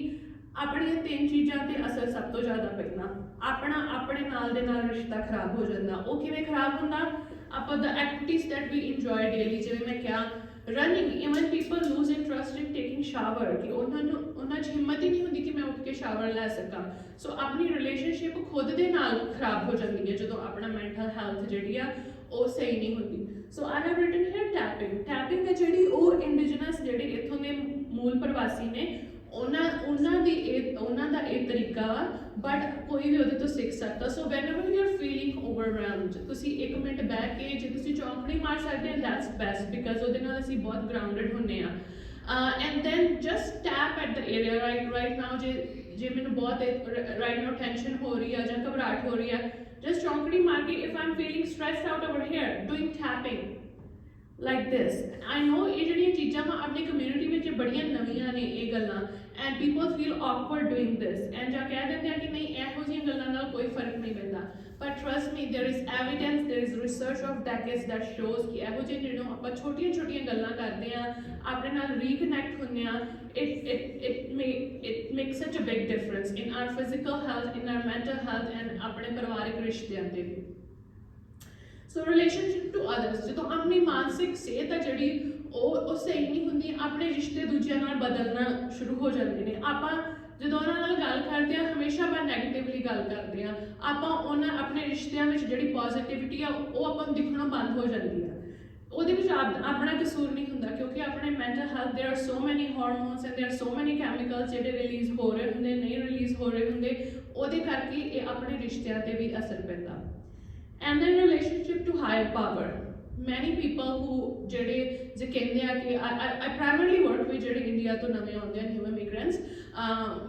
ਆਪਣੀਆਂ ਤਿੰਨ ਚੀਜ਼ਾਂ ਤੇ ਅਸਰ ਸਭ ਤੋਂ ਜ਼ਿਆਦਾ ਪੈਂਦਾ। ਆਪਣਾ ਆਪਣੇ ਨਾਲ ਦੇ ਨਾਲ ਰਿਸ਼ਤਾ ਖਰਾਬ ਹੋ ਜਾਂਦਾ। ਉਹ ਕਿਵੇਂ ਖਰਾਬ ਹੁੰਦਾ? ਆਪਾਂ the activities that we enjoy daily, ਜਿਵੇਂ ਮੈਂ ਕਿਹਾ, running, even people lose interest in taking shower, ਕਿ ਉਹਨਾਂ ਨੂੰ, ਉਹਨਾਂ 'ਚ ਹਿੰਮਤ ਹੀ ਨਹੀਂ ਹੁੰਦੀ ਕਿ ਮੈਂ ਉੱਠ ਕੇ ਸ਼ਾਵਰ ਲੈ ਸਕਾਂ। ਸੋ ਆਪਣੀ ਰਿਲੇਸ਼ਨਸ਼ਿਪ ਖੁਦ ਦੇ ਨਾਲ ਖਰਾਬ ਹੋ ਜਾਂਦੀ ਹੈ, ਜਦੋਂ ਆਪਣਾ ਮੈਂਟਲ ਹੈਲਥ ਜਿਹੜੀ ਆ, ਉਹ ਸਹੀ ਨਹੀਂ ਹੁੰਦੀ। So I have written here tapping tapping ਹੈ ਜਿਹੜੀ ਉਹ ਇੰਡੀਜਨਸ ਜਿਹੜੇ ਇੱਥੋਂ ਦੇ ਮੂਲ ਪ੍ਰਵਾਸੀ ਨੇ ਉਹਨਾਂ ਉਹਨਾਂ ਦੀ ਇਹ, ਉਹਨਾਂ ਦਾ ਇਹ ਤਰੀਕਾ ਵਾ ਬਟ ਕੋਈ ਵੀ ਉਹਦੇ ਤੋਂ ਸਿੱਖ ਸਕਦਾ। So whenever you are feeling overwhelmed ਤੁਸੀਂ ਇੱਕ ਮਿੰਟ ਬਹਿ ਕੇ ਜੇ ਤੁਸੀਂ ਚੌਂਕੜੀ ਮਾਰ ਸਕਦੇ ਹੋ ਦੈਟਸ ਬੈਸਟ ਬਿਕਾਜ਼ ਉਹਦੇ ਨਾਲ ਅਸੀਂ ਬਹੁਤ ਗਰਾਊਂਡਡ ਹੁੰਨੇ ਆ and then just tap at the area right right now ਜੇ ਜੇ ਮੈਨੂੰ ਬਹੁਤ ਰਾਈਟ ਨਾਓ ਟੈਨਸ਼ਨ ਹੋ ਰਹੀ ਆ ਜਾਂ ਘਬਰਾਹਟ ਹੋ ਰਹੀ ਆ ਜਸਟ ਚੌਂਕੜੀ ਮਾਰ ਕੇ if I'm feeling stressed out over here doing tapping like this I know ਇਹ ਜਿਹੜੀਆਂ ਚੀਜ਼ਾਂ ਵਾ ਆਪਣੀ ਕਮਿਊਨਿਟੀ ਵਿੱਚ ਬੜੀਆਂ ਨਵੀਆਂ ਨੇ ਇਹ ਗੱਲਾਂ and people feel awkward doing this and ਜਾਂ ਕਹਿ ਦਿੰਦੇ ਆ ਕਿ ਨਹੀਂ ਇਹੋ ਜਿਹੀਆਂ ਗੱਲਾਂ ਨਾਲ ਕੋਈ ਫਰਕ ਨਹੀਂ ਪੈਂਦਾ but trust me there is evidence there is research of decades that shows ਕਿ ਇਹੋ ਜਿਹੇ ਜਿਹੜੀਆਂ ਆਪਾਂ ਛੋਟੀਆਂ ਛੋਟੀਆਂ ਗੱਲਾਂ ਕਰਦੇ ਆ ਆਪਣੇ ਨਾਲ ਰੀਕਨੈਕਟ ਹੁੰਦੇ ਆ it it it may it makes such a big difference in our physical health in our mental health and ਆਪਣੇ ਪਰਿਵਾਰਿਕ ਰਿਸ਼ਤਿਆਂ ਦੇ ਵੀ ਸੋ ਰਿਲੇਸ਼ਨਸ਼ਿਪ ਟੂ ਅਦਰਸ ਜਦੋਂ ਆਪਣੀ ਮਾਨਸਿਕ ਸਿਹਤ ਆ ਜਿਹੜੀ ਉਹ ਉਹ ਸਹੀ ਨਹੀਂ ਹੁੰਦੀ ਆਪਣੇ ਰਿਸ਼ਤੇ ਦੂਜਿਆਂ ਨਾਲ ਬਦਲਣਾ ਸ਼ੁਰੂ ਹੋ ਜਾਂਦੇ ਨੇ ਆਪਾਂ ਜਦੋਂ ਉਹਨਾਂ ਨਾਲ ਗੱਲ ਕਰਦੇ ਆ ਹਮੇਸ਼ਾ ਆਪਾਂ ਨੈਗੇਟਿਵਲੀ ਗੱਲ ਕਰਦੇ ਆ ਆਪਾਂ ਉਹਨਾਂ ਆਪਣੇ ਰਿਸ਼ਤਿਆਂ ਵਿੱਚ ਜਿਹੜੀ ਪੋਜ਼ਿਟਿਵਿਟੀ ਆ ਉਹ ਆਪਾਂ ਨੂੰ ਦਿਖਣਾ ਬੰਦ ਹੋ ਜਾਂਦੀ ਆ ਉਹਦੇ ਵਿੱਚ ਆਪ- ਆਪਣਾ ਕਸੂਰ ਨਹੀਂ ਹੁੰਦਾ ਕਿਉਂਕਿ ਆਪਣੇ mental health there are so many hormones and there are so many chemicals ਜਿਹੜੇ ਰਿਲੀਜ਼ ਹੋ ਰਹੇ ਹੁੰਦੇ ਨਹੀਂ ਰਿਲੀਜ਼ ਹੋ ਰਹੇ ਹੁੰਦੇ ਉਹਦੇ ਕਰਕੇ ਇਹ ਆਪਣੇ ਰਿਸ਼ਤਿਆਂ ਤੇ ਵੀ ਅਸਰ ਪੈਂਦਾ And then relationship to higher power. Many people who ਜਿਹੜੇ ਜੇ ਕਹਿੰਦੇ ਆ ਕਿ I, I, I primarily ਜਿਹੜੇ ਇੰਡੀਆ ਤੋਂ ਨਵੇਂ ਆਉਂਦੇ ਆ new immigrants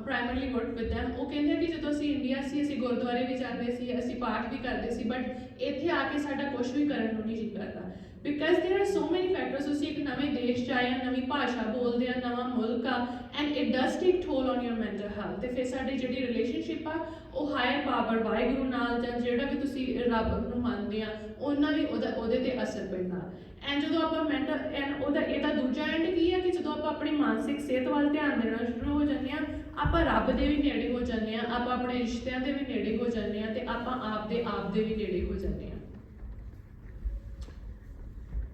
primarily work with them. ਉਹ ਕਹਿੰਦੇ ਆ ਕਿ ਜਦੋਂ ਅਸੀਂ ਇੰਡੀਆ ਸੀ ਅਸੀਂ ਗੁਰਦੁਆਰੇ ਵੀ ਜਾਂਦੇ ਸੀ ਅਸੀਂ ਪਾਠ ਵੀ ਕਰਦੇ ਸੀ ਬਟ ਇੱਥੇ ਆ ਕੇ ਸਾਡਾ ਕੁਝ ਵੀ ਕਰਨ ਨੂੰ ਨਹੀਂ ਜੀ ਕਰਦਾ। ਬਿਕਾਜ਼ देयर आर ਸੋ ਮੈਨੀ ਫੈਕਟਰਸ ਤੁਸੀਂ ਇੱਕ ਨਵੇਂ ਦੇਸ਼ ਚ ਆਏ ਆ ਨਵੀਂ ਭਾਸ਼ਾ ਬੋਲਦੇ ਆ ਨਵਾਂ ਮੁਲਕ ਆ and it does take toll on your mental health ਤੇ ਫਿਰ ਸਾਡੀ ਜਿਹੜੀ ਰਿਲੇਸ਼ਨਸ਼ਿਪ ਆ ਉਹ ਹਾਇਰ ਪਾਵਰ ਵਾਹਿਗੁਰੂ ਨਾਲ ਜਾਂ ਜਿਹੜਾ ਵੀ ਤੁਸੀਂ ਰੱਬ ਨੂੰ ਮੰਨਦੇ ਆ ਉਹਨਾਂ ਵੀ ਉਹਦਾ ਉਹਦੇ ਤੇ ਅਸਰ ਪੈਂਦਾ ਐਂਡ ਜਦੋਂ ਆਪਾਂ ਮੈਂਟਲ ਐਂਡ ਉਹਦਾ ਇਹਦਾ ਦੂਜਾ ਐਂਡ ਕੀ ਆ ਕਿ ਜਦੋਂ ਆਪਾਂ ਆਪਣੀ ਮਾਨਸਿਕ ਸਿਹਤ ਵੱਲ ਧਿਆਨ ਦੇਣਾ ਸ਼ੁਰੂ ਹੋ ਜਾਂਦੇ ਆ ਆਪਾਂ ਰੱਬ ਦੇ ਵੀ ਨੇੜੇ ਹੋ ਜਾਂਦੇ ਆ ਆਪਾਂ ਆਪਣੇ ਰਿਸ਼ਤਿਆਂ ਦੇ ਵੀ ਨੇੜੇ ਹੋ ਜਾਂਦੇ ਆ ਤੇ ਆਪਾਂ ਆਪ ਦੇ ਆਪ ਦੇ ਵੀ ਨੇੜੇ ਹੋ ਜਾਂਦੇ ਆ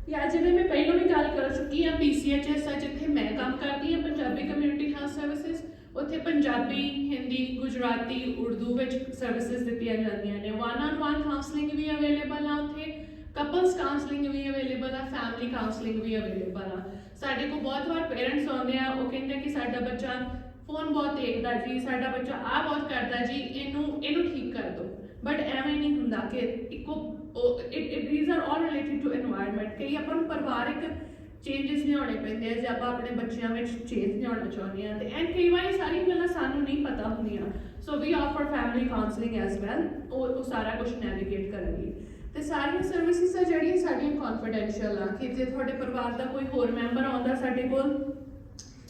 ਯਾ ਜਿਵੇਂ ਮੈਂ ਪਹਿਲਾਂ ਵੀ ਗੱਲ ਕਰ ਚੁੱਕੀ ਹਾਂ ਪੀਸੀਐਚਐਸ ਆ, ਜਿੱਥੇ ਮੈਂ ਕੰਮ ਕਰਦੀ ਹਾਂ, ਪੰਜਾਬੀ ਕਮਿਊਨਿਟੀ ਹੈਲਥ ਸਰਵਿਸਿਜ਼ ਉੱਥੇ ਪੰਜਾਬੀ, ਹਿੰਦੀ, ਗੁਜਰਾਤੀ, ਉਰਦੂ ਵਿੱਚ ਸਰਵਿਸਿਜ਼ ਦਿੱਤੀਆਂ ਜਾਂਦੀਆਂ ਨੇ। ਵਨ ਔਨ ਵਨ ਕਾਉਂਸਲਿੰਗ ਵੀ ਅਵੇਲੇਬਲ ਆ ਉੱਥੇ ਕਪਲਸ ਕਾਉਂਸਲਿੰਗ ਵੀ ਅਵੇਲੇਬਲ ਆ ਫੈਮਿਲੀ ਕਾਉਂਸਲਿੰਗ ਵੀ ਅਵੇਲੇਬਲ ਆ। ਸਾਡੇ ਕੋਲ ਬਹੁਤ ਵਾਰ ਪੇਰੈਂਟਸ ਆਉਂਦੇ ਆ, ਉਹ ਕਹਿੰਦੇ ਕਿ ਸਾਡਾ ਬੱਚਾ ਫੋਨ ਬਹੁਤ ਦੇਖਦਾ ਜੀ, ਸਾਡਾ ਬੱਚਾ ਆ ਬਹੁਤ ਕਰਦਾ ਜੀ, ਇਹਨੂੰ ਇਹਨੂੰ ਠੀਕ ਕਰ ਦਿਓ। ਬਟ ਐਵੇਂ ਨਹੀਂ ਹੁੰਦਾ ਕਿ ਨੂੰ ਚੇਂਜਸ ਲਿਆਉਣੇ ਪੈਂਦੇ ਆ ਜੇ ਆਪਾਂ ਆਪਣੇ ਬੱਚਿਆਂ ਵਿੱਚ ਚੇਂਜ ਲਿਆਉਣਾ ਚਾਹੁੰਦੇ ਆ ਤੇ ਐਂਡ ਕਈ ਵਾਰੀ ਸਾਰੀਆਂ ਗੱਲਾਂ ਸਾਨੂੰ ਨਹੀਂ ਪਤਾ ਹੁੰਦੀਆਂ। So we offer family counselling as well ਉਹ ਸਾਰਾ ਕੁਝ ਨੈਵੀਗੇਟ ਕਰਨਗੇ। ਤੇ ਸਾਰੀਆਂ ਸਰਵਿਸਿਜ਼ ਆ ਜਿਹੜੀਆਂ ਸਾਡੀਆਂ ਕੌਨਫੀਡੈਂਸ਼ੀਅਲ ਆ, ਕਿ ਜੇ ਤੁਹਾਡੇ ਪਰਿਵਾਰ ਦਾ ਕੋਈ ਹੋਰ ਮੈਂਬਰ ਆਉਂਦਾ ਸਾਡੇ ਕੋਲ,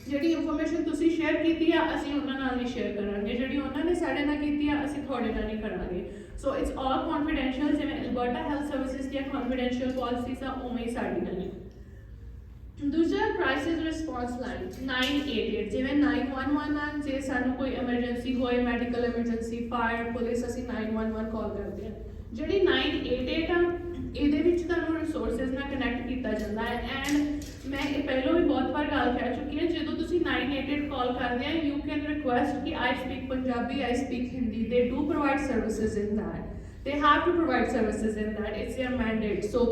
ਜਿਹੜੀ ਇਨਫੋਰਮੇਸ਼ਨ ਤੁਸੀਂ ਸ਼ੇਅਰ ਕੀਤੀ ਆ, ਅਸੀਂ ਉਹਨਾਂ ਨਾਲ ਨਹੀਂ ਸ਼ੇਅਰ ਕਰਾਂਗੇ। ਜਿਹੜੀ ਉਹਨਾਂ ਨੇ ਸਾਡੇ ਨਾਲ ਕੀਤੀ ਆ, ਅਸੀਂ ਤੁਹਾਡੇ ਨਾਲ ਨਹੀਂ ਕਰਾਂਗੇ। ਸੋ ਇਟਸ ਆਲ ਕੌਨਫੀਡੈਂਸ਼ੀਅਲ ਜਿਵੇਂ ਅਲਬਰਟਾ ਹੈਲਥ ਸਰਵਿਸਿਜ਼ ਦੀਆਂ ਕੌਨਫੀਡੈਂਸ਼ੀਅਲ ਪਾਲਿਸੀਜ਼ ਆ, ਉਵੇਂ ਹੀ ਸਾਡੀਆਂ ਨੇ। ਦੂਜਾ ਕ੍ਰਾਈਸਿਸ ਰਿਸਪੌਂਸ ਲਾਈਨ 988 ਜਿਵੇਂ 911 ਆ, ਜੇ ਸਾਨੂੰ ਕੋਈ ਐਮਰਜੈਂਸੀ ਹੋਏ ਮੈਡੀਕਲ ਐਮਰਜੈਂਸੀ ਫਾਇਰ ਪੁਲਿਸ ਅਸੀਂ 911 ਕਾਲ ਕਰਦੇ ਆ। ਜਿਹੜੀ 988 ਆ, ਇਹਦੇ ਵਿੱਚ ਤੁਹਾਨੂੰ ਰਿਸੋਰਸਸ ਨਾਲ ਕਨੈਕਟ ਕੀਤਾ ਜਾਂਦਾ ਹੈ। ਐਂਡ ਮੈਂ ਇਹ ਪਹਿਲਾਂ ਵੀ ਬਹੁਤ ਵਾਰ ਗੱਲ ਕਹਿ ਚੁੱਕੀ ਹਾਂ, ਜਦੋਂ ਤੁਸੀਂ 988 ਕਾਲ ਕਰਦੇ ਆ ਯੂ ਕੈਨ ਰਿਕੁਐਸਟ ਕਿ I speak Punjabi I speak Hindi they do provide services in that they have to provide services in that it's their mandate. So,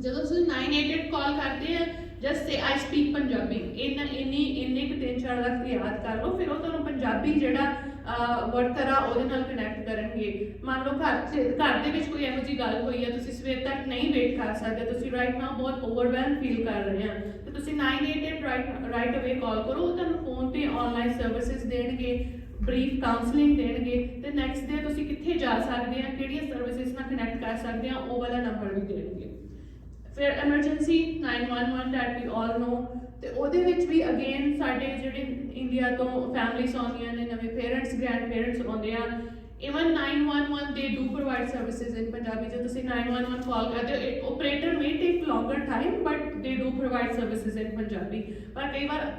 ਜਦੋਂ ਤੁਸੀਂ 988 ਕਾਲ ਕਰਦੇ ਆ just say I speak Punjabi ਇਹਨਾਂ ਇੰਨੀ ਇੰਨੇ ਕੁ ਤਿੰਨ ਚਾਰ ਲੱਖ ਯਾਦ ਕਰ ਲਓ, ਫਿਰ ਉਹ ਤੁਹਾਨੂੰ ਪੰਜਾਬੀ ਜਿਹੜਾ ਵਰਕਰ ਆ ਉਹਦੇ ਨਾਲ ਕਨੈਕਟ ਕਰਨਗੇ। ਮੰਨ ਲਓ ਘਰ 'ਚ, ਘਰ ਦੇ ਵਿੱਚ ਕੋਈ ਇਹੋ ਜਿਹੀ ਗੱਲ ਹੋਈ ਹੈ ਤੁਸੀਂ ਸਵੇਰ ਤੱਕ ਨਹੀਂ ਵੇਟ ਕਰ ਸਕਦੇ, ਤੁਸੀਂ ਰਾਈਟ ਨਾਓ ਬਹੁਤ ਓਵਰਵੈਲਮ ਫੀਲ ਕਰ ਰਹੇ ਆ। ਤੇ ਤੁਸੀਂ 988 ਰਾਈਟ ਰਾਈਟ ਅਵੇ ਕਾਲ ਕਰੋ, ਉਹ ਤੁਹਾਨੂੰ ਫੋਨ ਤੇ ਆਨਲਾਈਨ ਸਰਵਿਸਿਜ਼ ਦੇਣਗੇ ਬਰੀਫ ਕਾਉਂਸਲਿੰਗ ਦੇਣਗੇ, ਤੇ ਨੈਕਸਟ ਡੇ ਤੁਸੀਂ ਕਿੱਥੇ ਜਾ ਸਕਦੇ ਆ, ਕਿਹੜੀਆਂ ਸਰਵਿਸਿਜ਼ ਨਾਲ ਕਨੈਕਟ ਕਰ ਸਕਦੇ ਆ, ਉਹ ਵਾਲਾ ਨੰਬਰ ਵੀ ਦੇਣਗੇ। ਫਿਰ emergency 911 that we all know ਤੇ ਉਹਦੇ ਵਿੱਚ ਵੀ ਅਗੇਨ ਸਾਡੇ ਜਿਹੜੇ ਇੰਡੀਆ ਤੋਂ ਫੈਮਿਲੀਜ਼ ਆਉਂਦੀਆਂ ਨੇ, ਨਵੇਂ ਪੇਰੈਂਟਸ ਗ੍ਰੈਂਡ ਪੇਰੈਂਟਸ ਆਉਂਦੇ ਆ। Even 911 they do provide services in Punjabi ਜੇ ਤੁਸੀਂ 911 ਕਾਲ ਕਰਦੇ ਹੋ operator may take longer time but they do Punjabi ਪਰ ਕਈ ਵਾਰ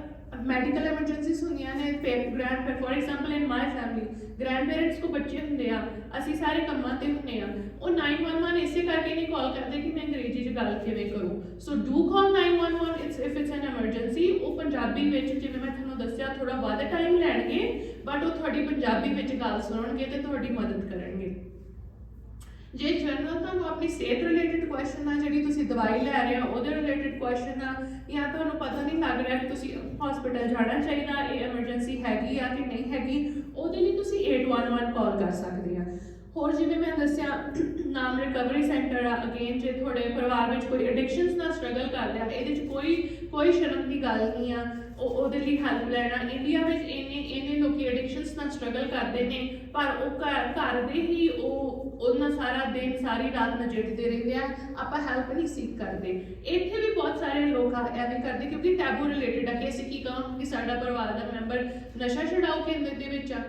ਮੈਡੀਕਲ ਐਮਰਜੈਂਸੀਜ਼ ਹੁੰਦੀਆਂ ਨੇ grand for example in my family grandparents ਕੋ ਬੱਚੇ ਹੁੰਦੇ ਆ ਅਸੀਂ ਸਾਰੇ ਕੰਮਾਂ ਤੇ ਹੁੰਦੇ ਆ ਉਹ 911 ਇਸੇ ਕਰਕੇ ਨਹੀਂ ਕਾਲ ਕਰਦੇ ਕਿ ਮੈਂ ਅੰਗਰੇਜ਼ੀ 'ਚ ਗੱਲ ਕਿਵੇਂ ਕਰੂੰ so do call 911 it's if it's an emergency ਉਹ ਪੰਜਾਬੀ ਵਿੱਚ, ਜਿਵੇਂ ਮੈਂ ਤੁਹਾਨੂੰ ਦੱਸਿਆ ਥੋੜਾ ਵੱਧ ਟਾਈਮ ਲੈਣਗੇ ਬਟ ਉਹ ਤੁਹਾਡੀ ਪੰਜਾਬੀ ਵਿੱਚ ਗੱਲ ਸੁਣਨਗੇ ਤੇ ਤੁਹਾਡੀ ਮਦਦ ਕਰਨਗੇ। ਜੇ ਜਨਰਲ ਤੁਹਾਨੂੰ ਆਪਣੀ ਸਿਹਤ ਰਿਲੇਟਡ ਕੁਐਸਚਨ ਆ, ਜਿਹੜੀ ਤੁਸੀਂ ਦਵਾਈ ਲੈ ਰਹੇ ਹੋ, ਉਹਦੇ ਰਿਲੇਟਡ ਕੁਐਸਚਨ ਆ, ਜਾਂ ਤੁਹਾਨੂੰ ਪਤਾ ਨਹੀਂ ਲੱਗ ਰਿਹਾ ਕਿ ਤੁਸੀਂ ਹਸਪੀਟਲ ਜਾਣਾ ਚਾਹੀਦਾ, ਇਹ ਐਮਰਜੈਂਸੀ ਹੈਗੀ ਆ ਕਿ ਨਹੀਂ ਹੈਗੀ, ਉਹਦੇ ਲਈ ਤੁਸੀਂ 811 ਕਾਲ ਕਰ ਸਕਦੇ ਆ। ਹੋਰ ਜਿਵੇਂ ਮੈਂ ਦੱਸਿਆ, ਨਾਮ ਰਿਕਵਰੀ ਸੈਂਟਰ ਆ ਅਗੇਨ ਜੇ ਤੁਹਾਡੇ ਪਰਿਵਾਰ ਵਿੱਚ ਕੋਈ ਐਡਿਕਸ਼ਨਸ ਨਾਲ ਸਟਰਗਲ ਕਰਦਾ ਰਿਹਾ, ਇਹਦੇ ਵਿੱਚ ਕੋਈ ਕੋਈ ਸ਼ਰਮ ਦੀ ਗੱਲ ਨਹੀਂ ਆ। ਉਹ, ਉਹਦੇ ਲਈ ਹੈਲਪ ਲੈਣਾ। ਇੰਡੀਆ ਵਿੱਚ ਇੰਨੇ ਇੰਨੇ ਲੋਕੀ ਐਡਿਕਸ਼ਨਸ ਨਾਲ ਸਟਰਗਲ ਕਰਦੇ ਨੇ, ਪਰ ਉਹ ਘਰ ਘਰ ਦੇ ਹੀ ਉਹ, ਉਹਨਾਂ ਸਾਰਾ ਦਿਨ, ਸਾਰੀ ਰਾਤ ਨਜਿੱਠਦੇ ਰਹਿੰਦੇ ਆ। ਆਪਾਂ ਹੈਲਪ ਨਹੀਂ ਸੀਕ ਕਰਦੇ। ਇੱਥੇ ਵੀ ਬਹੁਤ ਸਾਰੇ ਲੋਕ ਆ, ਐਵੇਂ ਕਰਦੇ ਕਿਉਂਕਿ ਟੈਬੂ ਰਿਲੇਟਡ ਆ। ਕਿ ਅਸੀਂ ਕੀ ਕਹਾਂ ਕਿ ਸਾਡਾ ਪਰਿਵਾਰ ਦਾ ਮੈਂਬਰ ਨਸ਼ਾ ਛਡਾਓ ਕੇਂਦਰ ਦੇ ਵਿੱਚ ਆ।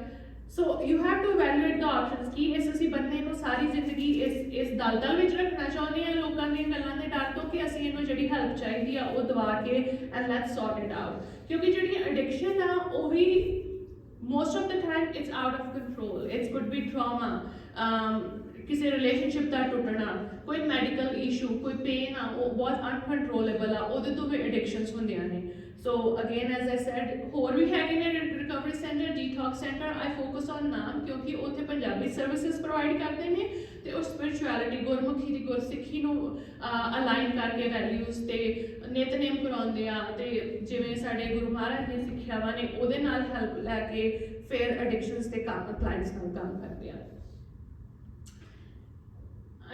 So you have to evaluate the options ਕਿ ਇਸ ਅਸੀਂ ਬੰਦੇ ਨੂੰ ਸਾਰੀ ਜ਼ਿੰਦਗੀ ਇਸ ਇਸ ਦਲਦਲ ਵਿੱਚ ਰੱਖਣਾ ਚਾਹੁੰਦੇ ਹਾਂ ਲੋਕਾਂ ਦੀਆਂ ਗੱਲਾਂ ਦੇ ਡਰ ਤੋਂ ਕਿ ਅਸੀਂ ਇਹਨੂੰ ਜਿਹੜੀ ਹੈਲਪ ਚਾਹੀਦੀ ਆ ਉਹ ਦਵਾ ਕੇ and let's sort it out ਕਿਉਂਕਿ ਜਿਹੜੀ ਐਡਿਕਸ਼ਨ ਆ, ਉਹ ਵੀ most of the time it's out of control it's could be trauma um, ਕਿਸੇ ਰਿਲੇਸ਼ਨਸ਼ਿਪ ਦਾ ਟੁੱਟਣਾ, ਕੋਈ ਮੈਡੀਕਲ ਇਸ਼ੂ ਕੋਈ ਪੇਨ ਆ, ਉਹ ਬਹੁਤ ਅਨਕੰਟਰੋਲੇਬਲ ਆ, ਉਹਦੇ ਤੋਂ ਵੀ ਐਡਿਕਸ਼ਨਸ ਹੁੰਦੀਆਂ ਨੇ। So again as I said ਹੋਰ ਵੀ ਹੈਗੇ ਨੇ recovery centre detox centre I focus on Naam ਕਿਉਂਕਿ ਉੱਥੇ ਪੰਜਾਬੀ ਸਰਵਿਸਿਜ਼ ਪ੍ਰੋਵਾਈਡ ਕਰਦੇ ਨੇ ਤੇ ਉਹ ਸਪਿਰਚੁਅਲਿਟੀ ਗੁਰਮੁਖੀ ਦੀ ਗੁਰਸਿੱਖੀ ਨੂੰ ਅਲਾਈਨ ਕਰਕੇ ਵੈਲਿਊਜ਼ ਤੇ ਨਿਤਨੇਮ ਕਰਾਉਂਦੇ ਆ ਤੇ ਜਿਵੇਂ ਸਾਡੇ ਗੁਰੂ ਮਹਾਰਾਜ ਦੀਆਂ ਸਿੱਖਿਆਵਾਂ ਨੇ, ਉਹਦੇ ਨਾਲ ਹੈਲਪ ਲੈ ਕੇ ਫਿਰ ਐਡਿਕਸ਼ਨਸ ਤੇ ਕੰਮ ਕਲਾਇੰਟਸ ਨਾਲ ਕੰਮ ਕਰਦੇ ਆ।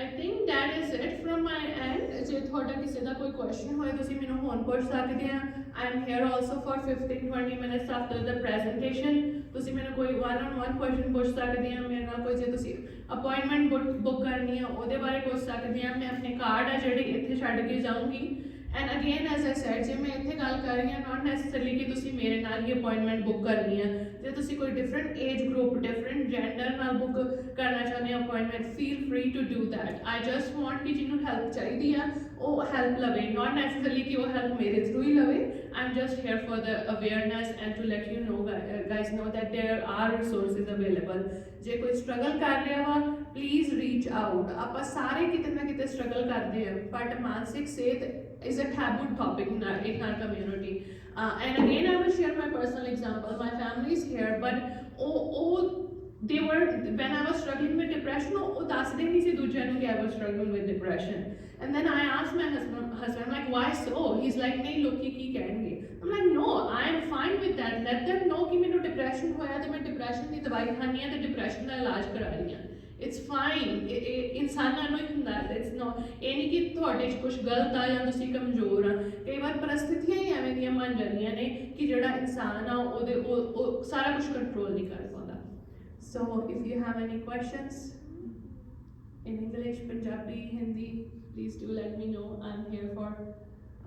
I think that is it from my end. ਜੇ ਤੁਹਾਡਾ ਕਿਸੇ ਦਾ ਕੋਈ ਕੁਐਸਚਨ ਹੋਏ, ਤੁਸੀਂ ਮੈਨੂੰ ਹੁਣ ਪੁੱਛ ਸਕਦੇ ਆ I am here also for 15-20 minutes after the presentation. ਤੁਸੀਂ ਮੈਨੂੰ ਕੋਈ ਵਨ ਔਨ ਵਨ question ਪੁੱਛ ਸਕਦੇ ਆ ਮੇਰੇ ਨਾਲ ਕੋਈ ਜੇ ਤੁਸੀਂ ਅਪਾਇੰਟਮੈਂਟ ਬੁੱਕ ਕਰਨੀ ਆ, ਉਹਦੇ ਬਾਰੇ ਪੁੱਛ ਸਕਦੇ ਆ ਮੈਂ ਆਪਣੇ ਕਾਰਡ ਆ ਜਿਹੜੇ ਇੱਥੇ ਛੱਡ ਕੇ ਜਾਊਂਗੀ and again as I said ਜੇ ਮੈਂ ਇੱਥੇ ਗੱਲ ਕਰ ਰਹੀ ਹਾਂ ਨਾਟ ਨੈਸੈਸਰਲੀ ਕਿ ਤੁਸੀਂ ਮੇਰੇ ਨਾਲ ਹੀ ਅਪਾਇੰਟਮੈਂਟ ਬੁੱਕ ਕਰਨੀ ਹੈ ਜੇ ਤੁਸੀਂ ਕੋਈ different age group different gender ਨਾਲ ਬੁੱਕ ਕਰਨਾ ਚਾਹੁੰਦੇ ਹੋ appointment feel free to do that I just want ਕਿ ਜਿਹਨੂੰ ਹੈਲਪ ਚਾਹੀਦੀ ਆ, ਉਹ ਹੈਲਪ ਲਵੇ। ਨਾਟ ਨੈਸੈਸਰਲੀ ਕਿ ਉਹ ਹੈਲਪ ਮੇਰੇ ਥਰੂ ਹੀ ਲਵੇ। I am just here for the awareness and to let you know guys know that there are resources available. ਜੇ ਕੋਈ ਸਟਰਗਲ ਕਰ ਰਿਹਾ ਵਾ ਪਲੀਜ਼ ਰੀਚ ਆਊਟ ਆਪਾਂ ਸਾਰੇ ਕਿਤੇ ਨਾ ਕਿਤੇ ਸਟਰਗਲ ਕਰਦੇ ਆ ਬਟ ਮਾਨਸਿਕ ਸਿਹਤ is a taboo topic in our, in our community. Uh, and again, I will share my personal example. My family is here, but oh, oh, they were when I was struggling with depression. Oh, oh ਦੱਸਦੇ ਨਹੀਂ ਸੀ ਦੂਜਿਆਂ ਨੂੰ ਕਿ I was struggling with depression. And then I asked my husband, husband like, why so? He's like, ਨਹੀਂ ਲੋਕੀ ਕੀ ਕਹਿਣਗੇ? I'm like, no, I am fine with that. Let them know ਕਿ ਮੈਨੂੰ depression ਹੋਇਆ ਤੇ ਮੈਂ depression ਦੀ ਦਵਾਈ ਖਾਣੀ ਆ ਤੇ depression ਦਾ ਇਲਾਜ ਕਰਾ ਰਹੀ ਹਾਂ. ਇਟਸ ਫਾਈਨ ਇਨਸਾਨਾਂ ਨੂੰ ਹੀ ਹੁੰਦਾ ਹੈ। ਇਟਸ ਨੋ ਇਹ ਨਹੀਂ ਕਿ ਤੁਹਾਡੇ 'ਚ ਕੁਝ ਗਲਤ ਆ ਜਾਂ ਤੁਸੀਂ ਕਮਜ਼ੋਰ ਆ। ਕਈ ਵਾਰ ਪਰਿਸਥਿਤੀਆਂ ਹੀ ਐਵੇਂ ਦੀਆਂ ਬਣ ਜਾਂਦੀਆਂ ਨੇ ਕਿ ਜਿਹੜਾ ਇਨਸਾਨ ਆ, ਉਹਦੇ, ਉਹ ਸਾਰਾ ਕੁਝ ਕੰਟਰੋਲ ਨਹੀਂ ਕਰ ਪਾਉਂਦਾ। So if you have any questions in English Punjabi Hindi please do let me know I am here for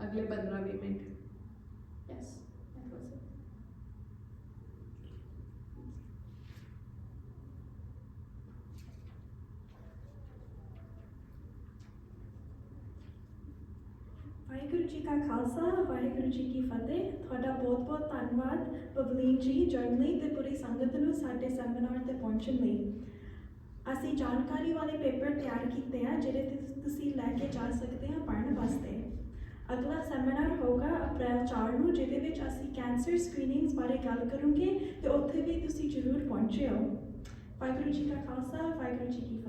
ਅਗਲੇ 15-20 minute yes that was it Waheguru ji ਕਾ ਖਾਲਸਾ, ਵਾਹਿਗੁਰੂ ਜੀ ਕੀ ਫਤਿਹ। ਤੁਹਾਡਾ ਬਹੁਤ-ਬਹੁਤ ਧੰਨਵਾਦ ਪਵਲੀਨ ਜੀ ਜਰਨਲੀ ਤੇ ਪੂਰੀ ਸੰਗਤ ਨੂੰ ਸਾਡੇ ਸੈਮੀਨਾਰ ਤੇ ਪਹੁੰਚਣ ਲਈ। ਅਸੀਂ ਜਾਣਕਾਰੀ ਵਾਲੇ ਪੇਪਰ ਤਿਆਰ ਕੀਤੇ ਆ, ਜਿਹੜੇ ਤੇ, ਤੁਸੀਂ ਲੈ ਕੇ ਜਾ ਸਕਦੇ ਆ ਪੜ੍ਹਨ ਵਾਸਤੇ। ਅਗਲਾ ਸੈਮੀਨਾਰ ਹੋਗਾ ਅਪ੍ਰੈਲ 4 ਨੂੰ, ਜਿਹਦੇ ਵਿੱਚ ਅਸੀਂ ਕੈਂਸਰ ਸਕਰੀਨਿੰਗਸ ਬਾਰੇ ਗੱਲ ਕਰਾਂਗੇ ਤੇ ਉੱਥੇ ਵੀ ਤੁਸੀਂ ਜ਼ਰੂਰ ਪਹੁੰਚਿਓ। ਵਾਹਿਗੁਰੂ ਜੀ ਕਾ ਖਾਲਸਾ, ਵਾਹਿਗੁਰੂ ਜੀ ਕੀ ਫਤਿਹ